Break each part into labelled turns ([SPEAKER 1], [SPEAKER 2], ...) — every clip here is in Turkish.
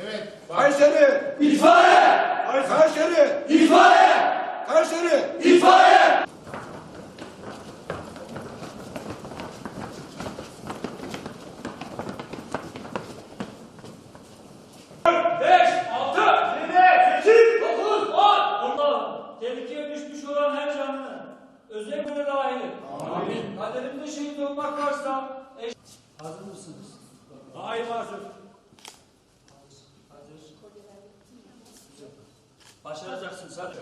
[SPEAKER 1] Evet.
[SPEAKER 2] Kayseri,
[SPEAKER 3] İtfaiye!
[SPEAKER 2] Kayseri,
[SPEAKER 3] İtfaiye!
[SPEAKER 2] Kayseri.
[SPEAKER 3] İtfaiye!
[SPEAKER 4] Özellikle dahil. Amin. Kaderimde şehit olmak varsa. Hazır mısınız?
[SPEAKER 3] Daima hazır.
[SPEAKER 4] Başaracaksınız hadi.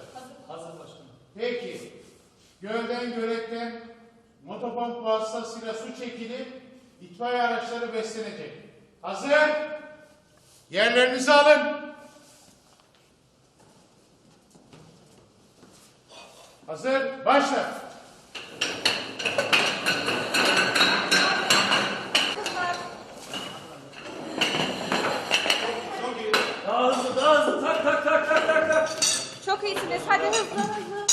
[SPEAKER 4] Hazır başkanım.
[SPEAKER 1] Peki. Gölden göletten motopomp vasıtasıyla su çekilip itfaiye araçları beslenecek. Hazır. Yerlerinizi alın. Hazır. Başla.
[SPEAKER 5] Çok iyisiniz. Hadi hızlı hızlı.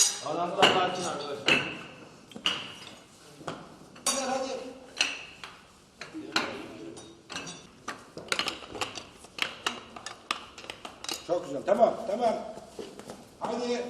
[SPEAKER 2] Çok güzel. Tamam, tamam. Hadi.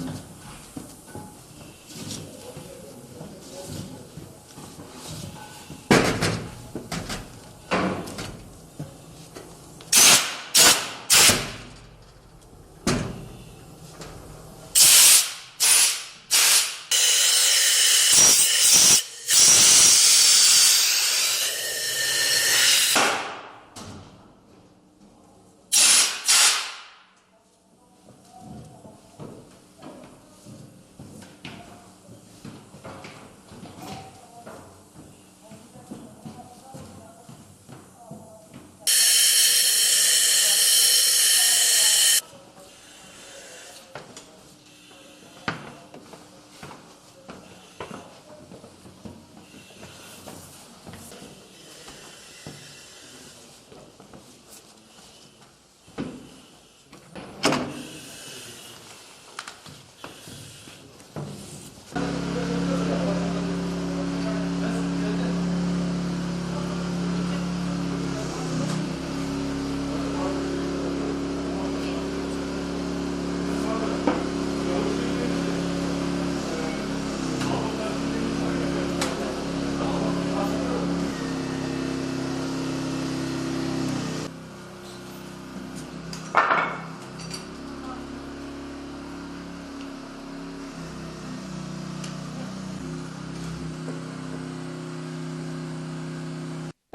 [SPEAKER 5] Amen.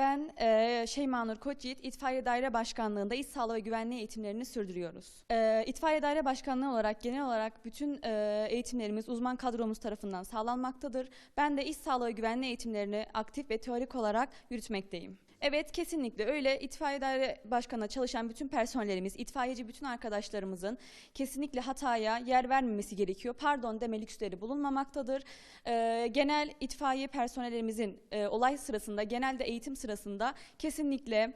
[SPEAKER 6] Ben eee Şeyma Nur Koçyiğit, İtfaiye Daire Başkanlığı'nda iş sağlığı ve güvenliği eğitimlerini sürdürüyoruz. Eee İtfaiye Daire Başkanlığı olarak genel olarak bütün eee, eğitimlerimiz uzman kadromuz tarafından sağlanmaktadır. Ben de iş sağlığı ve güvenliği eğitimlerini aktif ve teorik olarak yürütmekteyim. Evet kesinlikle öyle. İtfaiye Daire Başkanı'na çalışan bütün personellerimiz, itfaiyeci bütün arkadaşlarımızın kesinlikle hataya yer vermemesi gerekiyor. Pardon deme lüksleri bulunmamaktadır. Ee, genel itfaiye personellerimizin e, olay sırasında, genelde eğitim sırasında kesinlikle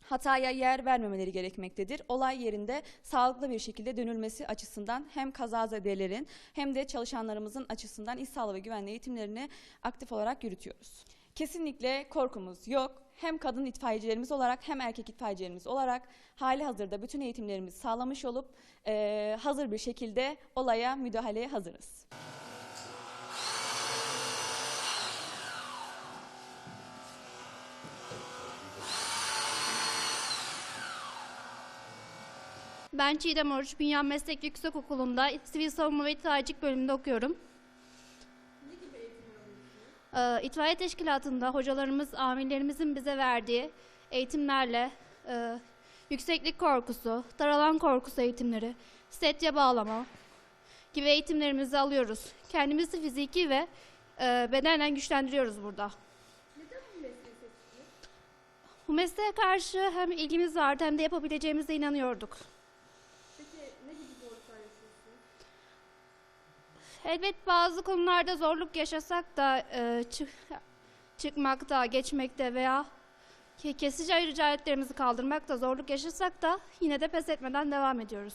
[SPEAKER 6] hataya yer vermemeleri gerekmektedir. Olay yerinde sağlıklı bir şekilde dönülmesi açısından hem kazazedelerin hem de çalışanlarımızın açısından iş sağlığı ve güvenliği eğitimlerini aktif olarak yürütüyoruz. Kesinlikle korkumuz yok. Hem kadın itfaiyecilerimiz olarak hem erkek itfaiyecilerimiz olarak hali hazırda bütün eğitimlerimizi sağlamış olup eee, hazır bir şekilde olaya müdahaleye hazırız.
[SPEAKER 7] Ben Çiğdem Oruç, Bünyan Meslek Yüksekokulu'nda Sivil Savunma ve İtfaiyecilik bölümünde okuyorum. İtfaiye Teşkilatı'nda hocalarımız, amirlerimizin bize verdiği eğitimlerle e, yükseklik korkusu, daralan korkusu eğitimleri, setye bağlama gibi eğitimlerimizi alıyoruz. Kendimizi fiziki ve e, bedenen güçlendiriyoruz burada. Bu mesleğe karşı hem ilgimiz vardı hem de yapabileceğimize inanıyorduk.
[SPEAKER 5] Peki ne gibi zorluklar yaşıyorsunuz?
[SPEAKER 7] Elbet bazı konularda zorluk yaşasak da e, çık, çıkmakta, geçmekte veya ke- kesici ayrıcı aletlerimizi kaldırmakta zorluk yaşasak da yine de pes etmeden devam ediyoruz.